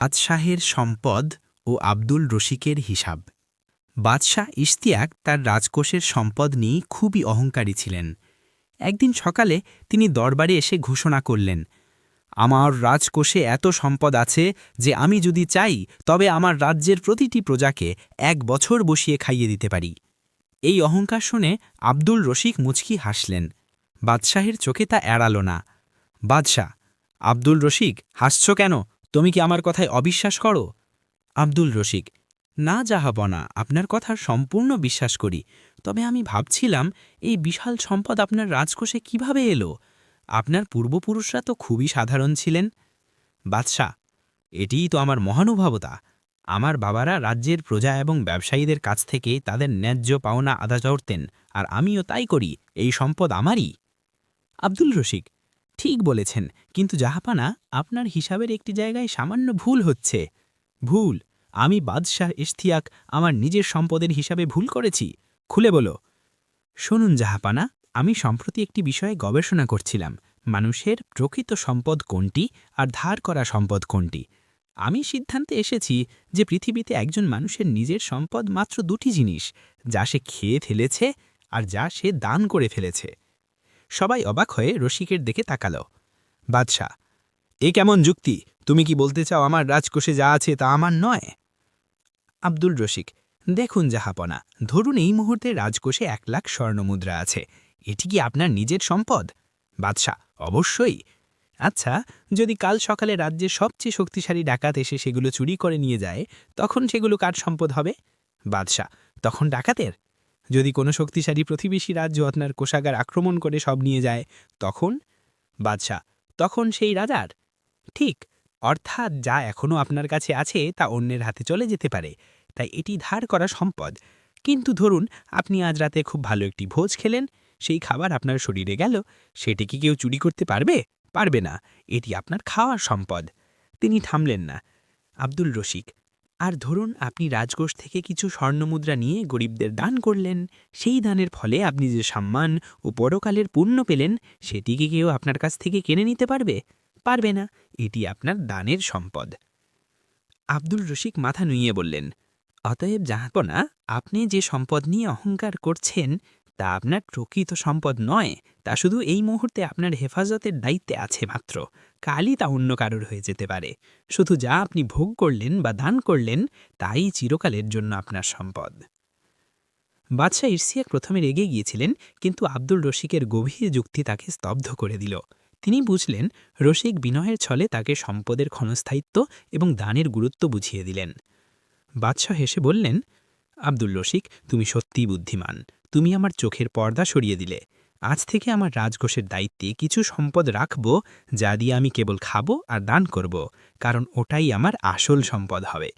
বাদশাহের সম্পদ ও আব্দুল রশিকের হিসাব। বাদশাহ ইশতিয়াক তার রাজকোষের সম্পদ নিয়ে খুবই অহংকারী ছিলেন। একদিন সকালে তিনি দরবারে এসে ঘোষণা করলেন, আমার রাজকোষে এত সম্পদ আছে যে আমি যদি চাই, তবে আমার রাজ্যের প্রতিটি প্রজাকে এক বছর বসিয়ে খাইয়ে দিতে পারি। এই অহংকার শুনে আব্দুল রশিক মুচকি হাসলেন। বাদশাহের চোখে তা এড়াল না। বাদশাহ, আব্দুল রশিক, হাসছ কেন? তুমি কি আমার কথায় অবিশ্বাস করো? আব্দুল রশিক, না যাহাবনা, আপনার কথা সম্পূর্ণ বিশ্বাস করি। তবে আমি ভাবছিলাম, এই বিশাল সম্পদ আপনার রাজকোষে কীভাবে এলো? আপনার পূর্বপুরুষরা তো খুবই সাধারণ ছিলেন। বাদশাহ, এটিই তো আমার মহানুভবতা। আমার বাবারা রাজ্যের প্রজা এবং ব্যবসায়ীদের কাছ থেকে তাদের ন্যায্য পাওনা আদা চড়তেন, আর আমিও তাই করি, এই সম্পদ আমারই। আব্দুল রশিক ঠিক বলেছেন, কিন্তু জাহাপানা আপনার হিসাবের একটি জায়গায় সামান্য ভুল হচ্ছে। ভুল, আমি বাদশাহ ইশতিয়াক আমার নিজের সম্পদের হিসাবে ভুল করেছি। খুলে বলো। শুনুন জাহাপানা, আমি সম্প্রতি একটি বিষয়ে গবেষণা করছিলাম। মানুষের প্রকৃত সম্পদ কোনটি আর ধার করা সম্পদ কোনটি? আমি সিদ্ধান্তে এসেছি যে পৃথিবীতে একজন মানুষের নিজের সম্পদ মাত্র দুটি জিনিস, যা সে খেয়ে ফেলেছে আর যা সে দান করে ফেলেছে। সবাই অবাক হয়ে রসিকের দিকে তাকাল। বাদশাহ, এ কেমন যুক্তি? তুমি কি বলতে চাও আমার রাজকোষে যা আছে তা আমার নয়? আব্দুল রশিক দেখুন জাহাপনা ধরুন এই মুহূর্তে রাজকোষে এক লাখ স্বর্ণমুদ্রা আছে। এটি কি আপনার নিজের সম্পদ? বাদশাহ, অবশ্যই। আচ্ছা যদি কাল সকালে রাজ্যের সবচেয়ে শক্তিশালী ডাকাত এসে সেগুলো চুরি করে নিয়ে যায়, তখন সেগুলো কার সম্পদ হবে? বাদশাহ, তখন ডাকাতের? যদি কোনো শক্তিশালী প্রতিবেশী রাজ্য আপনার কোষাগার আক্রমণ করে সব নিয়ে যায়, তখন, বাদশাহ, তখন সেই রাজার। ঠিক, অর্থাৎ যা এখনও আপনার কাছে আছে তা অন্যের হাতে চলে যেতে পারে, তাই এটি ধার করা সম্পদ। কিন্তু ধরুন, আপনি আজ রাতে খুব ভালো একটি ভোজ খেলেন, সেই খাবার আপনার শরীরে গেল, সেটি কি কেউ চুরি করতে পারবে? পারবে না, এটি আপনার খাওয়ার সম্পদ। তিনি থামলেন না। আব্দুল রশিক আর ধরুন আপনি রাজকোষ থেকে কিছু স্বর্ণমুদ্রা নিয়ে গরিবদের দান করলেন, সেই দানের ফলে আপনি যে সম্মান ও পরকালের পুণ্য পেলেন সেটিকে কেউ আপনার কাছ থেকে কিনে নিতে পারবে? পারবে না, এটি আপনার দানের সম্পদ। আব্দুল রশিক মাথা নুইয়ে বললেন, অতএব জাহাপনা আপনি যে সম্পদ নিয়ে অহংকার করছেন, তা আপনার প্রকৃত সম্পদ নয়, তা শুধু এই মুহূর্তে আপনার হেফাজতের দায়িত্বে আছে মাত্র। কালই তা অন্য কারোর হয়ে যেতে পারে। শুধু যা আপনি ভোগ করলেন বা দান করলেন, তাই চিরকালের জন্য আপনার সম্পদ। বাদশাহ ইরসিয়াক প্রথমে রেগে গিয়েছিলেন, কিন্তু আব্দুল রশিকের গভীর যুক্তি তাকে স্তব্ধ করে দিল। তিনি বুঝলেন রসিক বিনয়ের ছলে তাকে সম্পদের ক্ষণস্থায়িত্ব এবং দানের গুরুত্ব বুঝিয়ে দিলেন। বাদশাহ হেসে বললেন, আব্দুল রশিক, তুমি সত্যিই বুদ্ধিমান। তুমি আমার চোখের পর্দা সরিয়ে দিলে। আজ থেকে আমার রাজঘোষের দায়িত্বে কিছু সম্পদ রাখব যা দিয়ে আমি কেবল খাব আর দান করব, কারণ ওটাই আমার আসল সম্পদ হবে।